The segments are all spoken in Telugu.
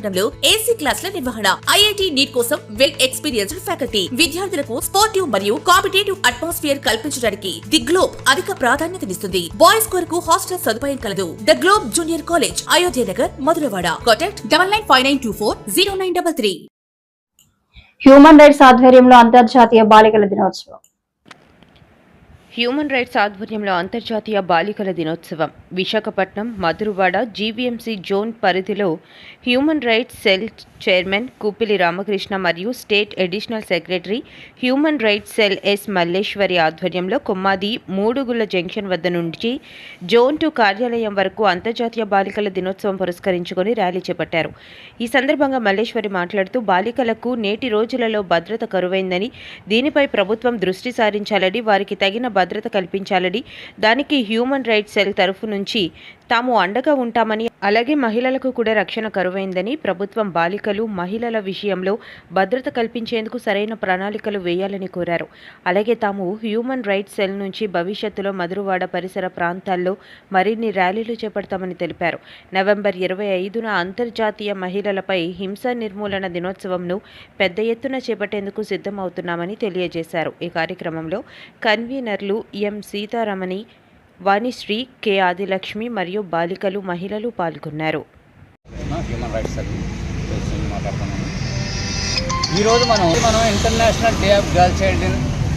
విశాఖపట్నంలో ఏసీ క్లాసుల నిర్వహణ. ఐఐటి నీట్ కోసం వెల్ ఎక్స్పీరియన్స్డ్ ఫ్యాకల్టీ విద్యార్థులకు స్పోర్టివ్ మరియు కాంపిటేటివ్ అట్మాస్ఫియర్ కల్పించడానికి ది గ్లోబ్ అధిక ప్రాధాన్యతనిస్తుంది బాయ్స్ కొరకు హాస్టల్ సదుపాయం కలదు. The Globe junior college Ayodhya Nagar Madhurawada contact double nine five nine two four zero nine double three human rights ఆధ్వర్యంలో అంతర్జాతీయ బాలికల దినోత్సవం. హ్యూమన్ రైట్స్ ఆధ్వర్యంలో అంతర్జాతీయ బాలికల దినోత్సవం. విశాఖపట్నం మధురవాడ జీవీఎంసీ జోన్ పరిధిలో human rights cell chairman Kuppili Ramakrishna మరియు state additional secretary human rights cell S Malleswari ఆధ్వర్యంలో కొమ్మాది మూడుగుల జంక్షన్ వద్ద నుంచి జోన్ టు కార్యాలయం వరకు అంతర్జాతీయ బాలికల దినోత్సవం పురస్కరించుకొని ర్యాలీ చేపట్టారు. ఈ సందర్భంగా మల్లేశ్వరి మాట్లాడుతూ బాలికలకు నేటి రోజులలో భద్రత కరువైందని దీనిపై ప్రభుత్వం దృష్టి సారించాలని వారికి తగిన భద్రత కల్పించాలని దానికి హ్యూమన్ రైట్స్ సెల్ తరఫు నుంచి తాము అండగా ఉంటామని అలాగే మహిళలకు కూడా రక్షణ కరువైందని ప్రభుత్వం బాలికలు మహిళల విషయంలో భద్రత కల్పించేందుకు సరైన ప్రణాళికలు వేయాలని కోరారు. అలాగే తాము హ్యూమన్ రైట్స్ సెల్ నుంచి భవిష్యత్తులో మధురవాడ పరిసర ప్రాంతాల్లో మరిన్ని ర్యాలీలు చేపడతామని తెలిపారు. నవంబర్ ఇరవై ఐదున అంతర్జాతీయ మహిళలపై హింస నిర్మూలన దినోత్సవంను పెద్ద ఎత్తున చేపట్టేందుకు సిద్ధమవుతున్నామని తెలియజేశారు. ఈ కార్యక్రమంలో కన్వీనర్లు ఎం సీతారామని వాణిశ్రీ కె ఆదిలక్ష్మి మరియు బాలికలు మహిళలు పాల్గొన్నారు. ఈరోజు మనం మనం international day of girl child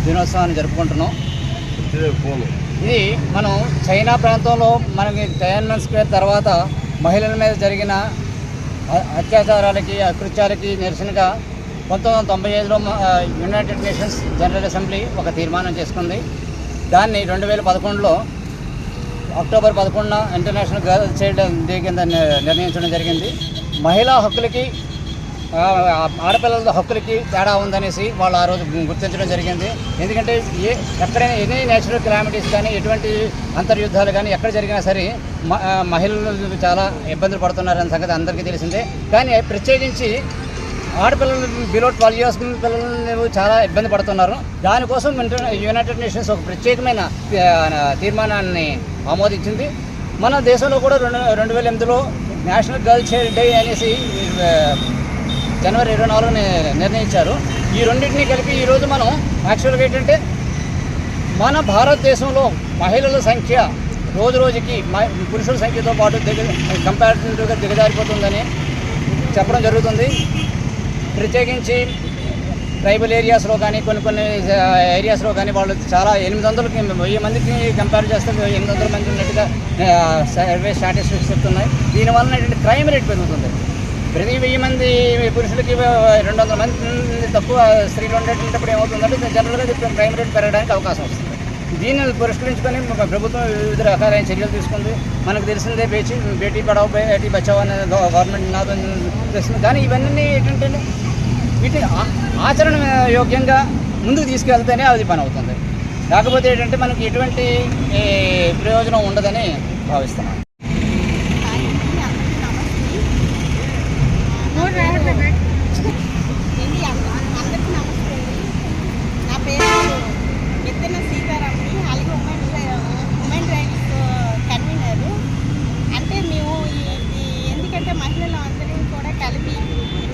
దినోత్సవాన్ని జరుపుకుంటున్నాం. ఇది మనం చైనా ప్రాంతంలో మనకి టయాన్మన్ స్క్వేర్ తర్వాత మహిళల మీద జరిగిన అత్యాచారాలకి అకృత్యాలకి నిరసనగా పంతొమ్మిది వందల తొంభై ఐదులో యునైటెడ్ నేషన్స్ జనరల్ అసెంబ్లీ ఒక తీర్మానం చేసుకుంది. దాన్ని రెండు వేల పదకొండులో అక్టోబర్ పదకొండున ఇంటర్నేషనల్ గర్ల్ చైల్డ్ డే కింద నిర్ణయించడం జరిగింది. మహిళా హక్కులకి ఆడపిల్లల హక్కులకి తేడా ఉందనేసి వాళ్ళు ఆ రోజు గుర్తించడం జరిగింది. ఎందుకంటే ఏ ఎక్కడైనా ఎనీ నేచురల్ క్లామిటీస్ కానీ ఎటువంటి అంతర్యుద్ధాలు కానీ ఎక్కడ జరిగినా సరే మ- మహిళలు చాలా ఇబ్బందులు పడుతున్నారనే సంగతి అందరికీ తెలిసిందే. కానీ ప్రత్యేకించి ఆడపిల్లలు బిలో ట్వెల్వ్ ఇయర్స్ పిల్లలు చాలా ఇబ్బంది పడుతున్నారు. దానికోసం యునైటెడ్ నేషన్స్ ఒక ప్రత్యేకమైన తీర్మానాన్ని ఆమోదించింది. మన దేశంలో కూడా రెండు రెండు వేల ఎనిమిదిలో నేషనల్ గర్ల్ చైల్డ్ డే అనేసి జనవరి ఇరవై నాలుగుని నిర్ణయించారు. ఈ రెండింటిని కలిపి ఈరోజు మనం యాక్చువల్గా ఏంటంటే మన భారతదేశంలో మహిళల సంఖ్య రోజు రోజుకి మ- పురుషుల సంఖ్యతో పాటు దిగ కంపారిటివ్గా దిగజారిపోతుందని చెప్పడం జరుగుతుంది. ప్రత్యేకించి ట్రైబల్ ఏరియాస్లో కానీ కొన్ని కొన్ని ఏరియాస్లో కానీ వాళ్ళు చాలా ఎనిమిది వందలకి వెయ్యి మందికి కంపేర్ చేస్తే ఎనిమిది వందల మంది ఉన్నట్టుగా సర్వే స్టాటిస్టిక్స్ చెప్తున్నాయి. దీనివల్ల ఏంటంటే క్రైమ్ రేట్ పెరుగుతుంది. ప్రతి వెయ్యి మంది పురుషులకి రెండు వందల మంది తక్కువ స్త్రీలు ఉండేటప్పుడు ఏమవుతుందంటే జనరల్గా క్రైమ్ రేట్ పెరగడానికి అవకాశం వస్తుంది. దీన్ని పురస్కరించుకొని ప్రభుత్వం వివిధ రకాలైన చర్యలు తీసుకుంది. మనకు తెలిసిందే బేచి బేటీ పడావు బేటీ బచావ్ అనే గవర్నమెంట్ నాదో తెలిసింది కానీ ఇవన్నీ ఏంటంటే వీటి ఆచరణ యోగ్యంగా ముందుకు తీసుకెళ్తేనే అది పని అవుతుంది. కాకపోతే ఏంటంటే మనకి ఎటువంటి ప్రయోజనం ఉండదని భావిస్తున్నాను ఏంటి అందరికీ నమస్తే నా పేరు ఎత్తన సీతారామని అలాగే ఉమెన్ ఉమెన్ రైట్స్ కన్వీనర్ అంటే మేము ఈ- ఈ ఎందుకంటే మహిళలు అందరం కూడా కలిపి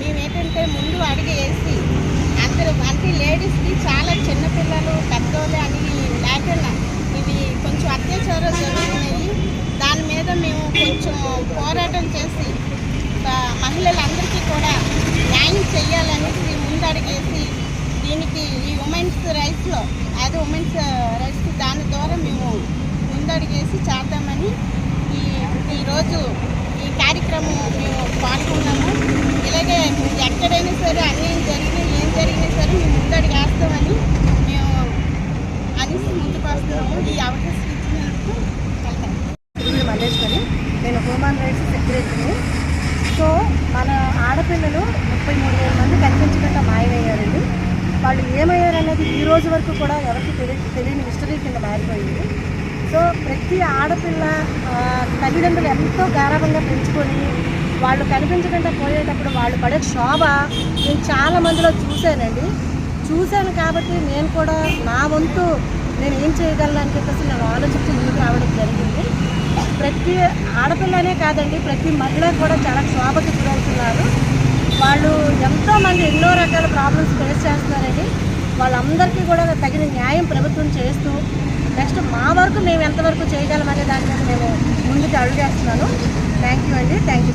మేము ఏంటంటే ముందు అడిగి వేసి అందరూ అంటే లేడీస్కి చాలా చిన్నపిల్లలు పెద్దోళ్ళు అని లేకుండా ఇవి కొంచెం అత్యాచారాలు జరుగుతున్నాయి. దాని మీద మేము కొంచెం పోరాటం చేసి మహిళలందరికీ కూడా న్యాయం చేయాలనేసి ముందడిగేసి దీనికి ఈ ఉమెన్స్ రైట్స్లో అది ఉమెన్స్ రైట్స్ దాని ద్వారా మేము ముందడిగేసి చేద్దామని ఈ ఈరోజు ఈ కార్యక్రమం మేము పాల్గొన్నాము. ఇలాగే ఎక్కడైనా సరే అన్యాయం జరిగింది ఏం జరిగినా సరే మేము ముందడుగు వేస్తామని మేము అనేసి ముందుకు వస్తున్నాము ఈ అవకాశం ఇచ్చినందుకు వెళ్తాము మల్లేశ్వరి నేను హ్యూమన్ రైట్స్ సెక్రటరీని సో మన ఆడపిల్లలు ముప్పై మూడు వేల మంది కనిపించకుండా మాయమయ్యారండి. వాళ్ళు ఏమయ్యారనేది ఈ రోజు వరకు కూడా ఎవరికి తెలియ తెలియని మిస్టరీ కింద మారిపోయింది. సో ప్రతి ఆడపిల్ల తల్లిదండ్రులు ఎంతో గారాభంగా పెంచుకొని వాళ్ళు కనిపించకుండా పోయేటప్పుడు వాళ్ళు పడే శోభ నేను చాలా మందిలో చూశానండి. చూశాను కాబట్టి నేను కూడా నా వంతు నేను ఏం చేయగలను అని చెప్పేసి నేను ఆలోచించి ముందుకు రావడం జరిగింది. ప్రతి ఆడపిల్లనే కాదండి ప్రతి మహిళ కూడా చాలా క్షోభకి గురవుతున్నారు. వాళ్ళు ఎంతోమంది ఎన్నో రకాల ప్రాబ్లమ్స్ ఫేస్ చేస్తున్నారండి. వాళ్ళందరికీ కూడా తగిన న్యాయం ప్రభుత్వం చేస్తూ నెక్స్ట్ మా వరకు మేము ఎంతవరకు చేయగలమనే దాని మీద మేము ముందుకు అడుగేస్తున్నాను థ్యాంక్ యూ అండి. Thank you